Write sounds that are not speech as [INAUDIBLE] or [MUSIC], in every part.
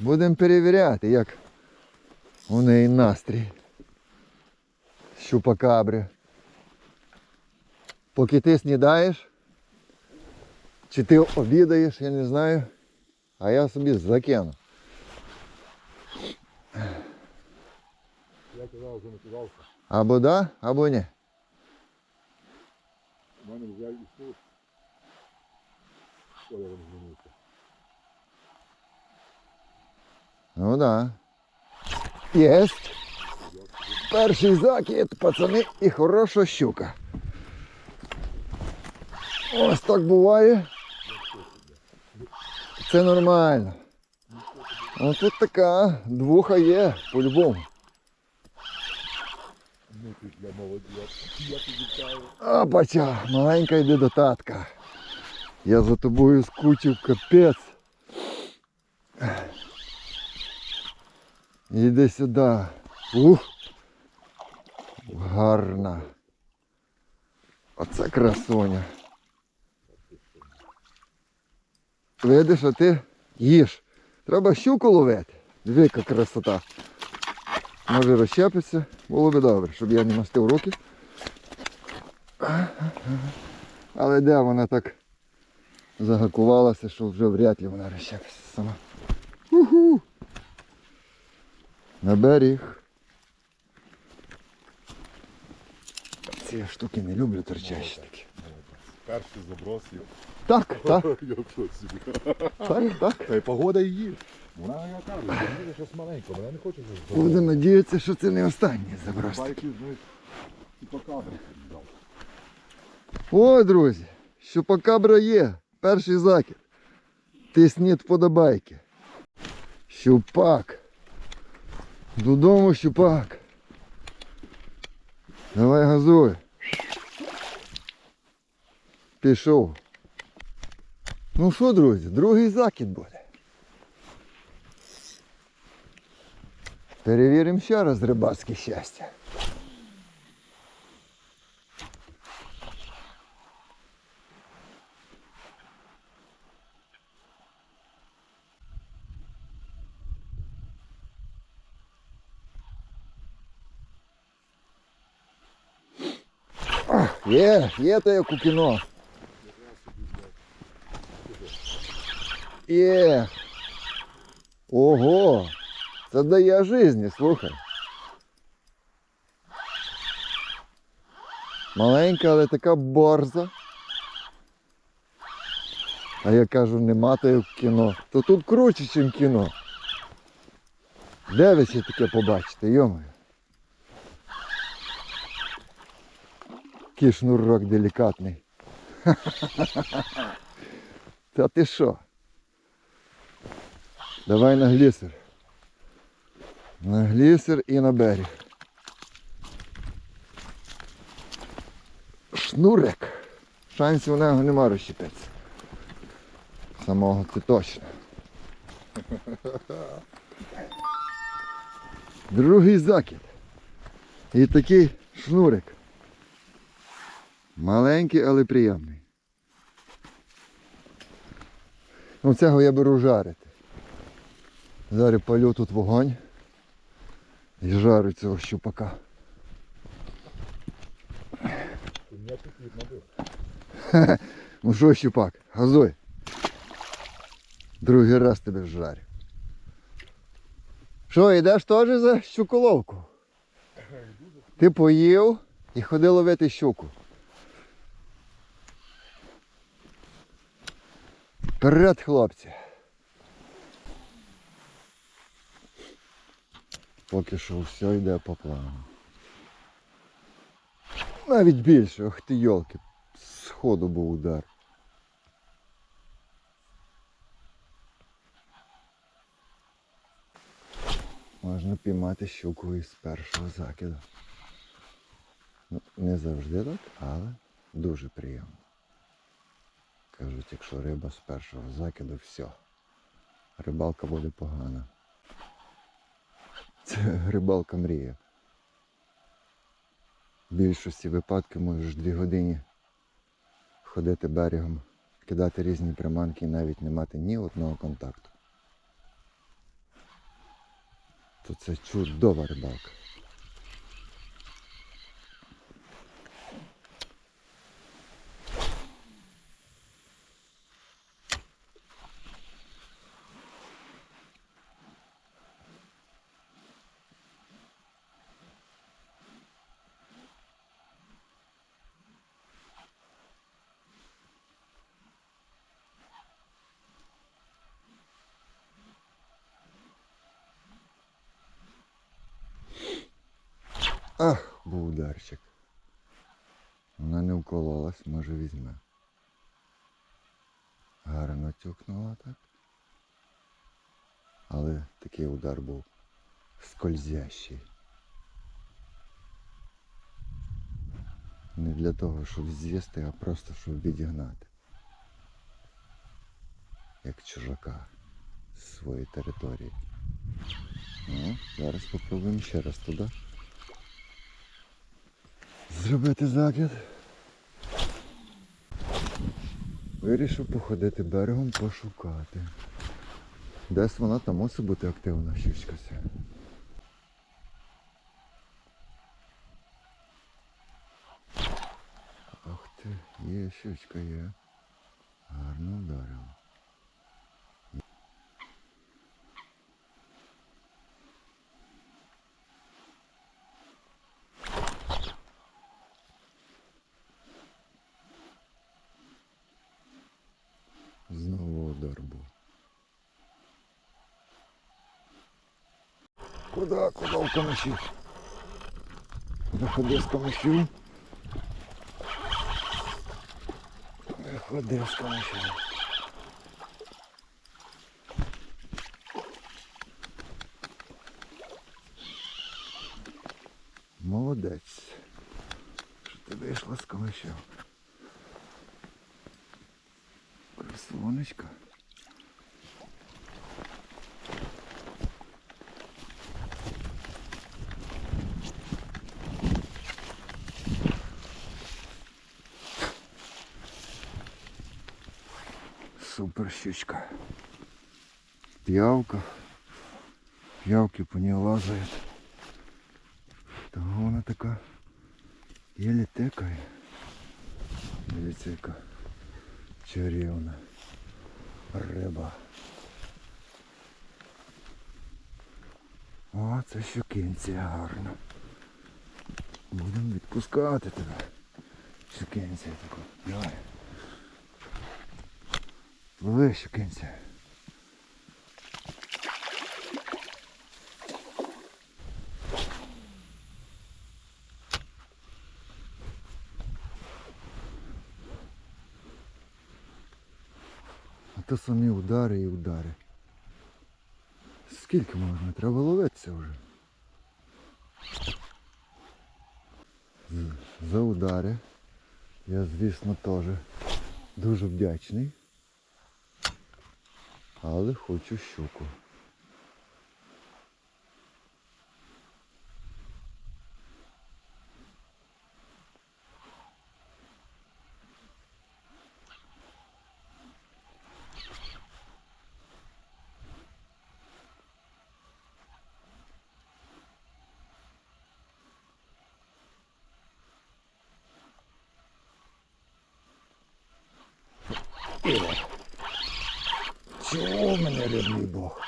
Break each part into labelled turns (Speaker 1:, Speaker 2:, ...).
Speaker 1: Будемо перевіряти, як у неї настрій. Щупакабри. Поки ти снідаєш, чи ти обідаєш, я не знаю. А я собі закину.
Speaker 2: Я казав, вже.
Speaker 1: Або да, або ні.
Speaker 2: У мене вже і
Speaker 1: Ну да. Єсть. Перший закид, пацани, і хороша щука. Ось так буває. Це нормально. Ну тут така двуха є, по-любому.
Speaker 2: Ну ти для молодість. Я тобі кажу.
Speaker 1: Опача, маленька йде до татка. Я за тобою скучив капець. Іди сюди. Ух. Гарна. Оце красуня. Видиш, а ти їж. Треба щуку ловити. Диви, красота. Може розщепиться, було би добре, щоб я не мастив руки. Але де вона так загакувалася, що вже вряд ли вона розщепиться сама. Уху. На берег. Ці штуки не люблю торчащі такі.
Speaker 2: Перший заброс є.
Speaker 1: Так, так, [LAUGHS]
Speaker 2: Я в шоці.
Speaker 1: так, так.
Speaker 2: Та й погода її. Вона я кажу, вона щось маленьке, вона не хоче
Speaker 1: Буду надіятися, що це не останній заброс.
Speaker 2: І дав.
Speaker 1: О, друзі, щупакабра є. Перший закид. Тисніть вподобайки. Щупак. Додому щупак. Давай газуй. Пішов. Ну що, друзі, другий закид буде. Перевіримо ще раз рибацьке щастя. Є, є те як у кіно. Є. Ого. Це дає житті, слухай. Маленька, але така борза. А я кажу, нема як в кіно. То тут круче, ніж кіно. Де ви ще таке побачите, йомаю. Який шнурок делікатний. [LAUGHS] Та ти що? Давай на глісер. На глісер і на берег. Шнурик. Шансів у нього нема розщепитися. Самого це точно. [LAUGHS] Другий закид. І такий шнурик. Маленький, але приємний. Ну цього я беру жарити. Зараз палю тут вогонь і жарю цього щупака.
Speaker 2: Набив. [LAUGHS]
Speaker 1: Ну що, щупак, газуй. Другий раз тебе жарю. Що, йдеш теж за щуколовку? Ти поїв і ходив ловити щуку. Вперед, хлопці. Поки що все йде по плану. Навіть більше, ох ти йолки, сходу був удар. Можна піймати щуку із першого закиду. Ну, не завжди так, але дуже приємно. Кажуть, якщо риба з першого закиду, все. Рибалка буде погана. Це рибалка мрія. В більшості випадків можеш дві години ходити берегом, кидати різні приманки і навіть не мати ні одного контакту. Просто це чудова рибалка. Ах, був ударчик. Вона не вкололась, може візьме. Гарно тюкнула так. Але такий удар був скользящий. Не для того, щоб з'їсти, а просто щоб відігнати. Як чужака з своєї території. Ну, зараз спробуємо ще раз туди. Зробити закид. Вирішив походити берегом пошукати. Десь вона там мусить бути активна, щучка ця. Ах ти, є щучка є. Гарно вдарила. Знову удар був. Куда, куда в камиші? Виходи з камишів. Виходи з камишів. Молодець. Що ти вийшла з камишів? Красунечка. Щучка. П'явка. П'явки по ній лазають. Того вона така єлі текає. Дивіться, яка чарівна риба. О, це щукинця гарно. Будемо відпускати тебе. Щукинця таку. Давай. Пливи, щукинця. А то самі удари і удари. Скільки можна? Треба ловитися вже. За удари. Я, звісно, теж дуже вдячний. Але хочу щуку. Мене рідний Бог?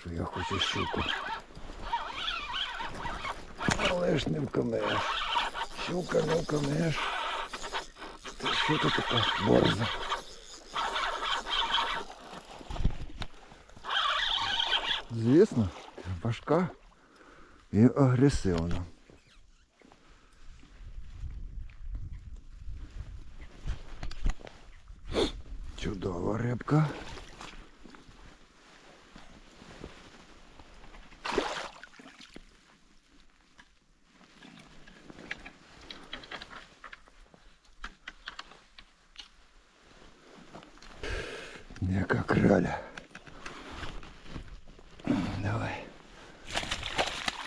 Speaker 1: Що я хочу щуку. Але ж не вкамеш. Щука не вкамеш. Ти що ти така борза? Звісно, важка і агресивна. Чудова рибка. Яка краля. Давай.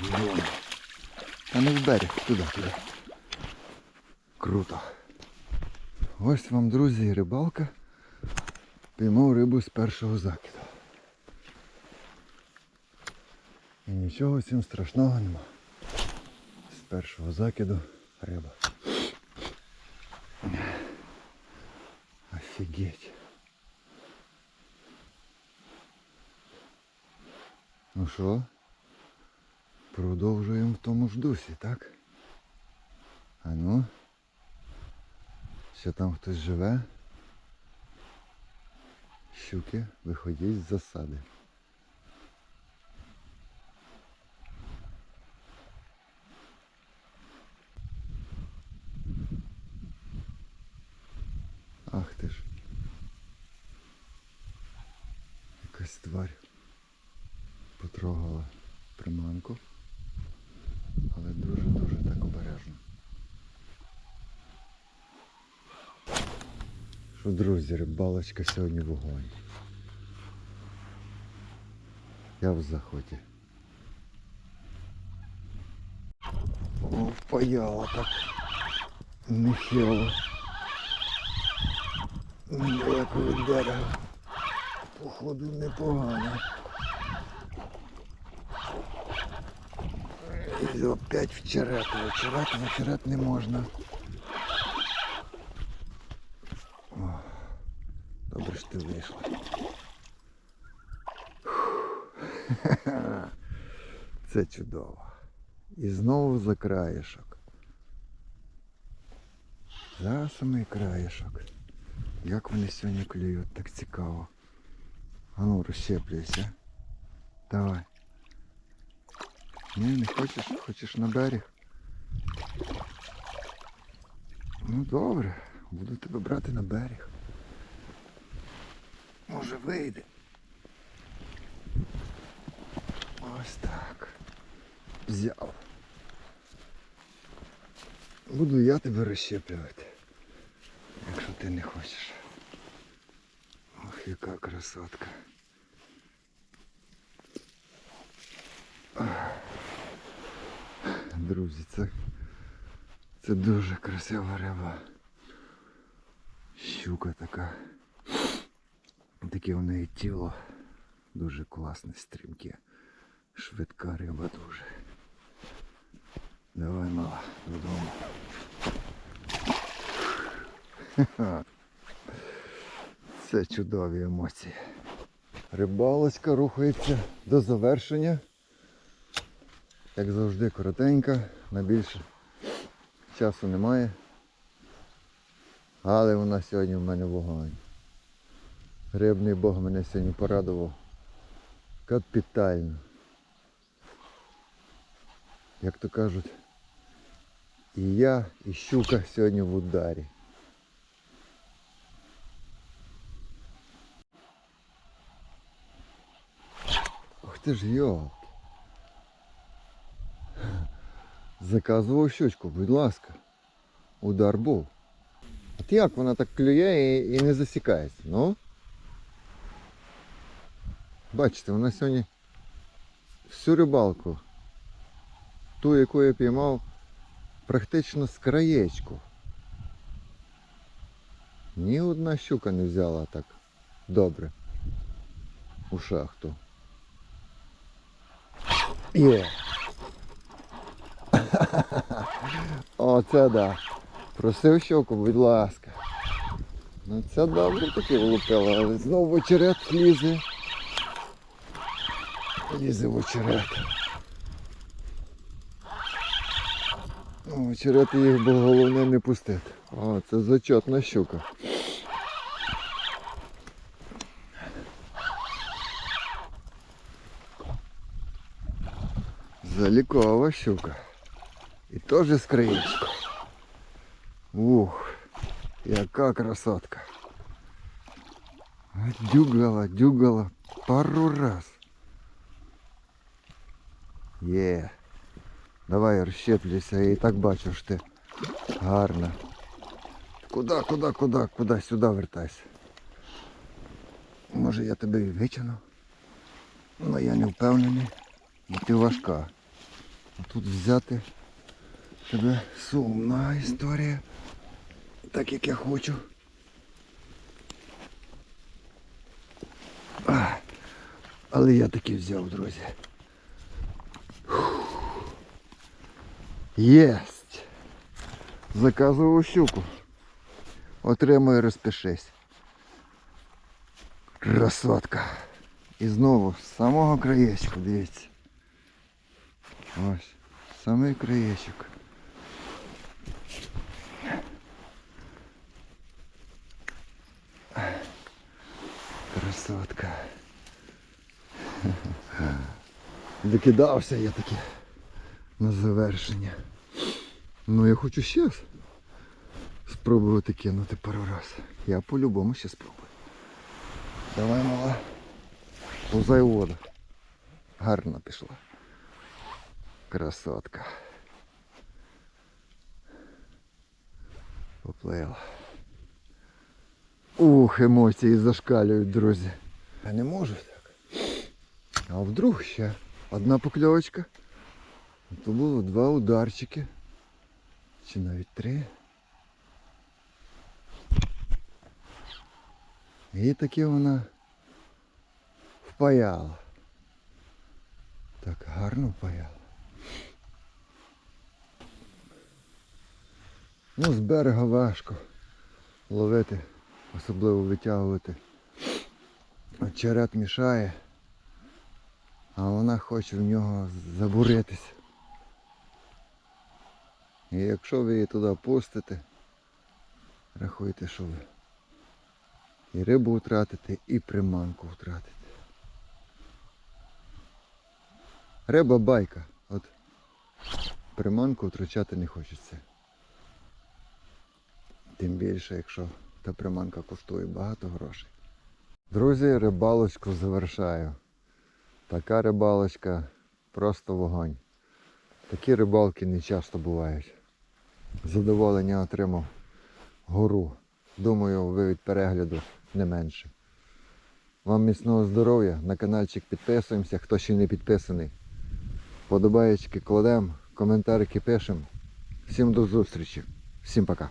Speaker 1: Вон. Та не в берег, туди, туди. Круто. Ось вам, друзі, рибалка. Піймав рибу з першого закиду. І нічого цим страшного нема. З першого закиду риба. Офігеть. Ну що? Продовжуємо в тому ж дусі, так? А ну? Ще там хтось живе? Щуки, виходіть з засади. Ах ти ж. Якась тварь потрогала приманку, але дуже-дуже так обережно. Друзі, рибалочка сьогодні вогонь. Я в захоті. О, паяла так. Нехило. Недалеко від дерева. Походу непогано. І опять в черет. В черет, на черет не можна. Добре, що ти вийшла. Це чудово. І знову за краєшок. За самий краєшок. Як вони сьогодні клюють, так цікаво. А ну, розщеплюйся. Давай. Ні, не хочеш? Хочеш на берег? Ну добре, буду тебе брати на берег. Може вийде. Ось так. Взяв. Буду я тебе розщеплювати, якщо ти не хочеш. Ох, яка красотка. Друзі, це, це дуже красива риба. Щука така. Таке у неї тіло дуже класне, стрімке. Швидка риба дуже. Давай, мала, додому. [LAUGHS] Це чудові емоції. Рибалочка рухається до завершення. Як завжди, коротенька, на більше часу немає. Але вона сьогодні в мене вогонь. Рибний Бог мене сьогодні порадував. Капітально. Як то кажуть, і я, і щука сьогодні в ударі. Ох ти ж йолки. Заказував щучку, будь ласка. Удар був. От як вона так клює і, і не засікається? Ну? Бачите, вона сьогодні всю рибалку, ту, яку я піймав, практично з краєчку. Ні одна щука не взяла так добре у шахту. Є. [LAUGHS] Оце да. Просив щоку, будь ласка. Ну це добре таки влупило, але знову очерет лізе. Лізе в очерет. Ну, в очерет їх було головне не пустити. О, це зачетна щука. Залікова щука. І теж з краєчку. Ух, яка красотка. Дюгала, дюгала пару раз. Є. Давай розщеплюйся, я і так бачу, що ти гарна. Куди, куди, куди, куди, сюди вертайся. Може я тебе і витягну? Ну я не впевнений, бо ти важка. А тут взяти тебе сумна історія. Так як я хочу. Але я таки взяв, друзі. Єсть! Заказував щуку. Отримуй, розпишись. Красотка. І знову з самого краєчку, дивіться. Ось, самий краєчок. Красотка. [LAUGHS] Докидався я таки на завершення. Ну я хочу ще спробувати кинути пару раз. Я по-любому ще спробую. Давай, мала. Повзай у воду. Гарно пішла. Красотка. Поплила. Ух, емоції зашкалюють, друзі. Я не можу так. А вдруг ще одна покльовочка. То було два ударчики. Чи навіть три. І таки вона впаяла. Так гарно впаяла. Ну, з берега важко ловити, особливо витягувати. Очерет мішає, а вона хоче в нього забуритися. І якщо ви її туди пустите, рахуйте, що ви і рибу втратите, і приманку втратите. Риба байка. От приманку втрачати не хочеться. Тим більше, якщо та приманка коштує багато грошей. Друзі, рибалочку завершаю. Така рибалочка просто вогонь. Такі рибалки не часто бувають. Задоволення отримав гору. Думаю, ви від перегляду не менше. Вам міцного здоров'я, на каналчик підписуємося, хто ще не підписаний. Подобаєчки кладемо, коментарики пишемо. Всім до зустрічі. Всім пока.